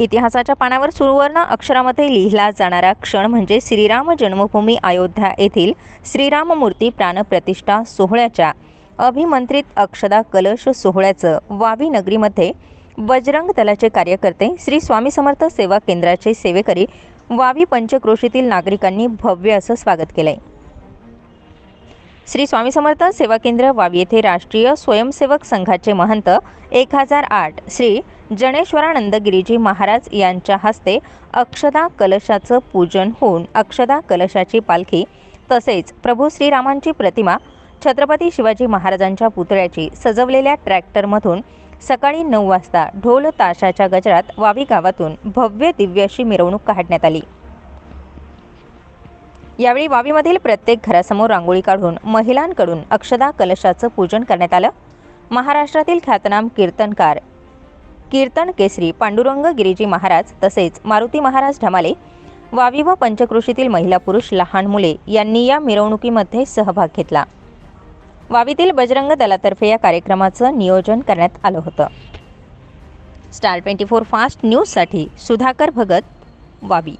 इतिहासाच्या पानावर सुवर्ण अक्षरामध्ये लिहिला जाणारा क्षण म्हणजे श्रीराम जन्मभूमी अयोध्या येथील श्रीराम मूर्ती प्राणप्रतिष्ठा सोहळ्याच्या. अभिमंत्रित अक्षदा कलश सोहळ्याचं वावी नगरीमध्ये बजरंग दलाचे कार्यकर्ते श्री स्वामी समर्थ सेवा केंद्राचे सेवेकरी वावी पंचक्रोशीतील नागरिकांनी भव्य असं स्वागत केलंय. श्री स्वामी समर्थ सेवा केंद्र वावी येथे राष्ट्रीय स्वयंसेवक संघाचे महंत एक हजार आठ श्री जणेश्वरानंद गिरीजी महाराज यांच्या हस्ते अक्षदा कलशाचं पूजन होऊन अक्षदा कलशाची पालखी तसेच प्रभू श्रीरामांची प्रतिमा छत्रपती शिवाजी महाराजांच्या पुतळ्याची सजवलेल्या ट्रॅक्टरमधून सकाळी नऊ वाजता ढोल ताशाच्या गजरात वावी गावातून भव्य दिव्य अशी मिरवणूक काढण्यात आली. यावेळी वावीमधील प्रत्येक घरासमोर रांगोळी काढून महिलांकडून अक्षदा कलशाचं पूजन करण्यात आलं. महाराष्ट्रातील ख्यातनाम कीर्तनकार कीर्तन केसरी पांडुरंग गिरीजी महाराज तसेच मारुती महाराज ढमाले वावी व पंचकृषीतील महिला पुरुष लहान मुले यांनी या मिरवणुकीमध्ये सहभाग घेतला. वावीतील बजरंग दलातर्फे या कार्यक्रमाचं नियोजन करण्यात आलं होतं. स्टार ट्वेंटी फोर फास्ट न्यूजसाठी सुधाकर भगत वावी.